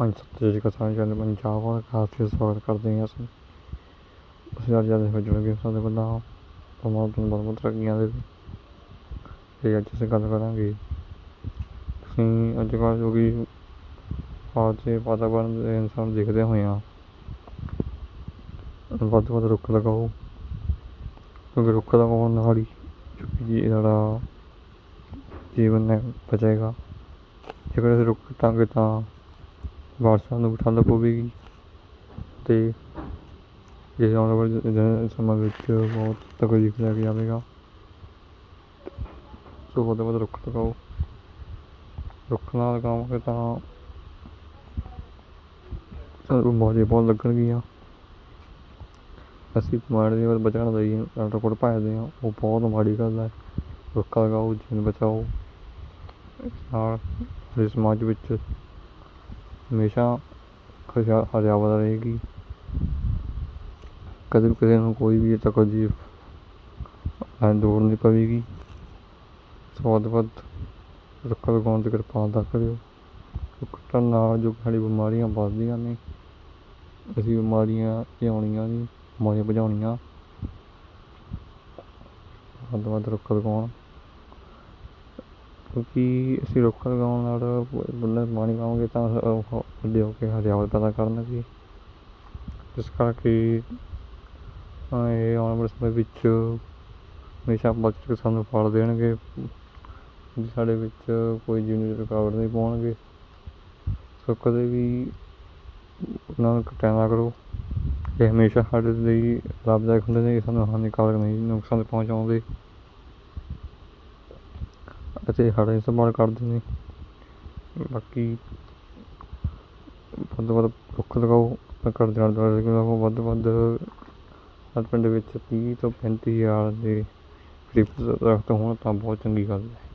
ਪੰਜ ਸੱਤ ਜੀ ਕਿਸਾਨ ਚੈਨਲ ਪੰਜਾਬ ਔਰ ਖਾਸ ਸਵਾਗਤ ਕਰਦੇ ਹਾਂ ਅਸੀਂ। ਅਸੀਂ ਅੱਜ ਜਦ ਹੋ ਜੁੜਾਂਗੇ ਸਾਡੇ ਬੰਦਾ ਪਰਮਾਤਮਾ ਨੂੰ ਬਹੁਤ ਬਹੁਤ ਤਰੱਕੀਆਂ ਦੇ ਤੇ ਅੱਜ ਅਸੀਂ ਗੱਲ ਕਰਾਂਗੇ। ਅਸੀਂ ਅੱਜ ਕੱਲ੍ਹ ਜੋ ਕਿ ਭਾਰਤ ਦੇ ਵਾਤਾਵਰਨ ਦੇ ਇਨਸਾਨ ਦੇਖਦੇ ਹੋਏ ਹਾਂ। ਵੱਧ ਤੋਂ ਵੱਧ ਰੁੱਖ ਲਗਾਓ। ਕਿਉਂਕਿ ਰੁੱਖ ਲਗਾਉਣ ਨਾਲ ਹੀ ਜੀ ਸਾਡਾ ਜੀਵਨ ਹੈ ਬਚੇਗਾ। ਜੇਕਰ ਅਸੀਂ ਰੁੱਖ ਕੱਟਾਂਗੇ ਤਾਂ ਬਾਰਿਸ਼ਾਂ ਨੂੰ ਵੀ ਠੰਡ ਪਵੇਗੀ ਅਤੇ ਜੇ ਆਉਣ ਵਾਲੇ ਸਮਾਂ ਵਿੱਚ ਬਹੁਤ ਤਕਲੀਫ ਲੈ ਕੇ ਆਵੇਗਾ। ਸੋ ਵੱਧ ਵੱਧ ਰੁੱਖ ਲਗਾਓ। ਰੁੱਖ ਨਾ ਲਗਾਵਾਂਗੇ ਤਾਂ ਸਾਨੂੰ ਬਿਮਾਰੀਆਂ ਬਹੁਤ ਲੱਗਣਗੀਆਂ। ਅਸੀਂ ਬਿਮਾਰੀ ਦੇ ਵੱਲ ਬਚਣ ਲਈ ਡਾਕਟਰ ਕੋਲ ਹਾਂ। ਉਹ ਬਹੁਤ ਮਾੜੀ ਗੱਲ ਹੈ। ਰੁੱਖ ਲਗਾਓ, ਜੀਵਨ ਬਚਾਓ। ਇਸ ਨਾਲ ਸਾਡੇ ਸਮਾਜ ਵਿੱਚ ਹਮੇਸ਼ਾ ਖੁਸ਼ਹਾ ਹਰਿਆਵਲ ਰਹੇਗੀ। ਕਦੇ ਵੀ ਕਿਸੇ ਨੂੰ ਕੋਈ ਵੀ ਤਕਲੀਫ ਐ ਦੂਰ ਨਹੀਂ ਪਵੇਗੀ। ਸੋ ਵੱਧ ਤੋਂ ਵੱਧ ਰੁੱਖ ਲਗਾਉਣ ਦੀ ਕਿਰਪਾਲਤਾ ਕਰਿਓ ਰੁੱਖ ਕੱਟਣ ਨਾਲ ਜੋ ਸਾਡੀ ਬਿਮਾਰੀਆਂ ਵੱਧਦੀਆਂ ਨੇ, ਅਸੀਂ ਬਿਮਾਰੀਆਂ ਲਿਆਉਣੀਆਂ ਨਹੀਂ, ਬਿਮਾਰੀਆਂ ਭਜਾਉਣੀਆਂ ਵੱਧ ਤੋਂ ਵੱਧ ਰੁੱਖ ਲਗਾਉਣ ਕਿਉਂਕਿ ਅਸੀਂ ਰੁੱਖ ਲਗਾਉਣ ਨਾਲ ਬੰਦੇ ਪਾਣੀ ਪਾਵਾਂਗੇ ਤਾਂ ਉਹ ਵੱਡੇ ਹੋ ਕੇ ਹਰਿਆਵਲ ਪੈਦਾ ਕਰਨਗੇ। ਇਸ ਕਰਕੇ ਇਹ ਆਉਣ ਵਾਲੇ ਸਮੇਂ ਵਿੱਚ ਹਮੇਸ਼ਾ ਬਚ ਕੇ ਸਾਨੂੰ ਫਲ ਦੇਣਗੇ। ਸਾਡੇ ਵਿੱਚ ਕੋਈ ਜਿਵੇਂ ਰੁਕਾਵਟ ਨਹੀਂ ਪਾਉਣਗੇ। ਸੋ ਕਦੇ ਵੀ ਉਹਨਾਂ ਨੂੰ ਕੱਟਿਆ ਨਾ ਕਰੋ। ਇਹ ਹਮੇਸ਼ਾ ਸਾਡੇ ਲਈ ਲਾਭਦਾਇਕ ਹੁੰਦੇ ਨੇ, ਇਹ ਸਾਨੂੰ ਹਾਨੀਕਾਰਕ ਨਹੀਂ, ਨੁਕਸਾਨ ਪਹੁੰਚਾਉਂਦੇ। ਅਤੇ ਸਾਡਾ ਹੀ ਕਰਦੇ ਨੇ। ਬਾਕੀ ਵੱਧ ਤੋਂ ਵੱਧ ਰੁੱਖ ਲਗਾਓ, ਆਪਣੇ ਘਰ ਦੇ ਆਲੇ ਦੁਆਲੇ ਲਗਾਓ, ਵੱਧ ਤੋਂ ਵੱਧ ਹਰ ਪਿੰਡ ਵਿੱਚ ਤੀਹ ਤੋਂ ਪੈਂਤੀ ਹਜ਼ਾਰ ਦੇ ਕਰੀਬ ਦਰੱਖਤ ਹੋਣ ਤਾਂ ਬਹੁਤ ਚੰਗੀ ਗੱਲ ਹੈ।